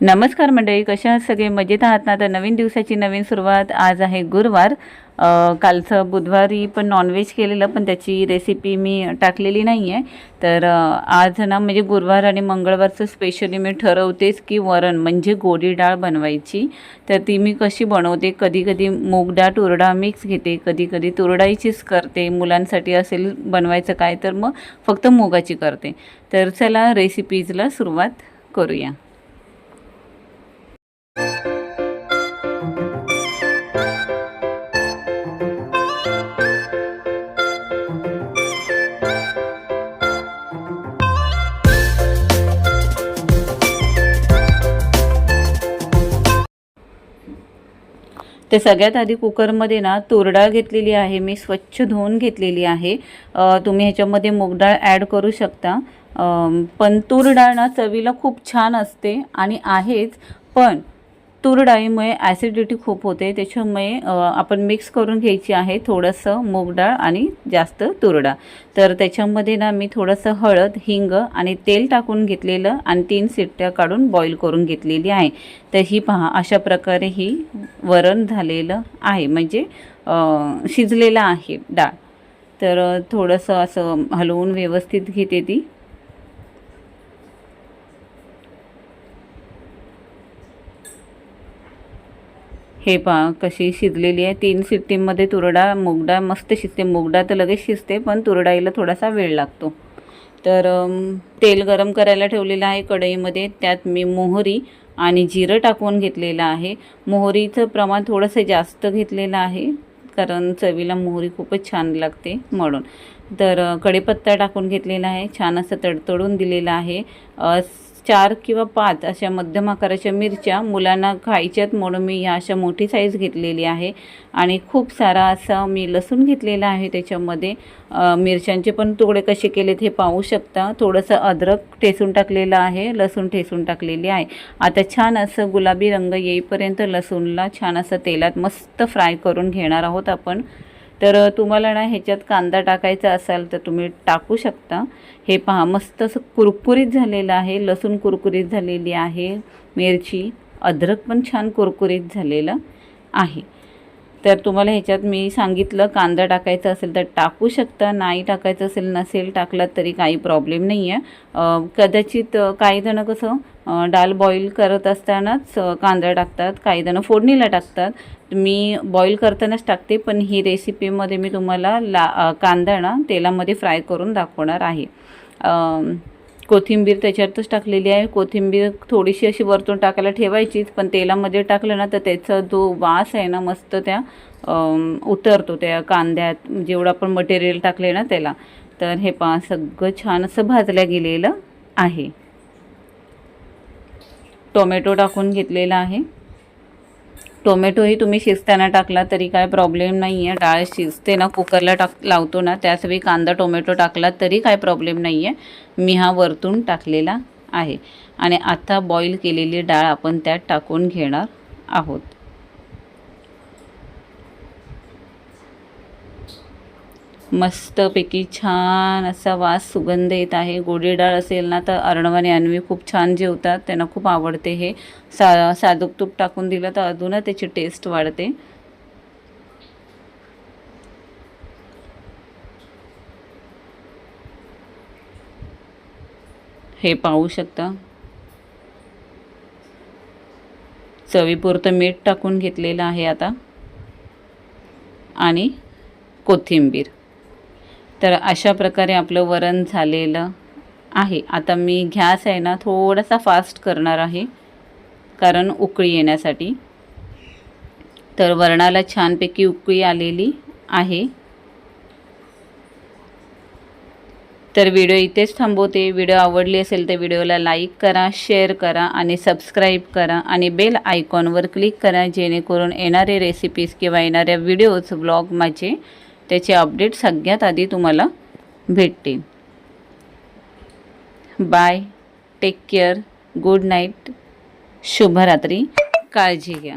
नमस्कार मंडळी कशा आहात सगळे? मजेत आहात ना? तर नवीन दिवसाची नवीन सुरुवात आज आहे गुरुवार. कालचं बुधवारी पण नॉनव्हेज केलेलं पण त्याची रेसिपी मी टाकलेली नाही आहे तर आज ना म्हणजे गुरुवार आणि मंगळवारचं स्पेशली मी ठरवतेच की वरण म्हणजे गोडी डाळ बनवायची. तर ती मी कशी बनवते? कधी कधी मूग डाळ तुरडा मिक्स घेते. कधी कधी तुरडाईचीच करते. मुलांसाठी असेल बनवायचं काय तर मग फक्त मुगाची करते. तर चला रेसिपीजला सुरुवात करूया. ते सगळ्यात आधी कुकरमध्ये ना तुरडाळ घेतलेली आहे मी स्वच्छ धुवून घेतलेली आहे. तुम्ही ह्याच्यामध्ये मूगडाळ ॲड करू शकता. पण तूर डाळ ना चवीला खूप छान असते आणि आहेच पण तूर डाळीमुळे ॲसिडिटी खूप होते. त्याच्यामुळे आपण मिक्स करून घ्यायची आहे थोडंसं मूग डाळ आणि जास्त तूर डाळ तर त्याच्यामध्ये ना मी थोडंसं हळद हिंग आणि तेल टाकून घेतलेलं आणि तीन सिट्ट्या काढून बॉईल करून घेतलेली आहे. तर ही पहा अशा प्रकारे ही वरण झालेलं आहे. म्हणजे शिजलेलं आहे डाळ. तर थोडंसं असं हलवून व्यवस्थित घेते ती. हे पहा कशी शिजलेली आहे. तीन सिट्टीमध्ये तुरडा मुगडा मस्त शिजते. मुगडा तर लगेच शिजते पण तुरडाईला थोडासा वेळ लागतो. तर तेल गरम करायला ठेवलेलं आहे कढईमध्ये. त्यात मी मोहरी आणि जिरं टाकून घेतलेलं आहे. मोहरीचं प्रमाण थोडंसं जास्त घेतलेलं आहे कारण चवीला मोहरी खूपच छान लागते म्हणून. तर कढीपत्ता टाकून घेतलेला आहे. छान असं तडतडून दिलेलं आहे. चार किंवा पाच अशा मध्यम आकाराच्या मिरच्या मुलांना खायच्यात म्हणून मी ह्या अशा मोठी साईज घेतलेली आहे. आणि खूप सारा असा मी लसूण घेतलेला आहे त्याच्यामध्ये. मिरच्यांचे पण तुकडे कसे केलेत हे पाहू शकता. थोडंसं अद्रक ठेसून टाकलेलं आहे लसूण ठेसून टाकलेली आहे. आता छान असं गुलाबी रंग येईपर्यंत लसूणला छान असं तेलात मस्त फ्राय करून घेणार आहोत आपण. तर तुम्हाला ना ह्याच्यात कांदा टाकायचा असाल तर तुम्ही टाकू शकता. हे पहा मस्त असं कुरकुरीत झालेलं आहे. लसूण कुरकुरीत झालेली आहे. मिरची अद्रक पण छान कुरकुरीत झालेलं आहे. तर तुम्हाला ह्याच्यात मी सांगितलं कांदा टाकायचा असेल तर टाकू शकता नाही टाकायचं असेल नसेल टाकलात तरी काही प्रॉब्लेम नाही आहे कदाचित काही जणं कसं डाल डाळ बॉईल करत असतानाच कांदा टाकतात काही जणं फोडणीला टाकतात. मी बॉईल करतानाच टाकते पण ही रेसिपीमध्ये मी तुम्हाला ला कांदा ना तेलामध्ये फ्राय करून दाखवणार आहे. कोथिंबीर त्याच्यातच टाकलेली आहे. कोथिंबीर थोडीशी अशी वरतून टाकायला ठेवायचीच पण तेलामध्ये टाकलं ना तर त्याचा जो वास आहे ना मस्त त्या उतरतो त्या कांद्यात. जेवढं आपण मटेरियल टाकले ना त्याला. तर हे पा सगळं छान असं भाजल्या गेलेलं आहे. टोमॅटो टाकून घेतलेला आहे. टोमॅटोही तुम्ही शिजताना टाकला तरी काय प्रॉब्लेम नाही आहे डाळ शिजते ना कुकरला टाक लावतो ना त्याचवेळी कांदा टोमॅटो टाकला तरी काय प्रॉब्लेम नाही आहे मी हा वरतून टाकलेला आहे. आणि आता बॉईल केलेली डाळ आपण त्यात टाकून घेणार आहोत. मस्तपैकी छान असा वास सुगंध येत आहे. गोडी डाळ असेल ना तर अर्णव आणि अन्वी खूप छान जेवतात. त्यांना खूप आवडते हे. सा साधूक तूप टाकून दिलं तर अजूनच त्याची टेस्ट वाढते. हे पाहू शकता. चवीपुरतं मीठ टाकून घेतलेलं आहे आता. आणि कोथिंबीर. तर अशा प्रकारे आपलं वरण झालेलं आहे. आता मी घ्यास आहे ना थोडासा फास्ट करणार आहे कारण उकळी येण्यासाठी. तर वरणाला छानपैकी उकळी आलेली आहे. तर व्हिडिओ इथेच थांबवते. व्हिडिओ आवडली असेल तर व्हिडिओला लाईक करा शेअर करा आणि सबस्क्राईब करा आणि बेल आयकॉनवर क्लिक करा जेणेकरून येणारे रेसिपीज किंवा येणाऱ्या व्हिडिओज ब्लॉग माझे त्याची अपडेट सगळ्यात आधी तुम्हाला भेटतील bye take care good night शुभरात्री. काळजी घ्या.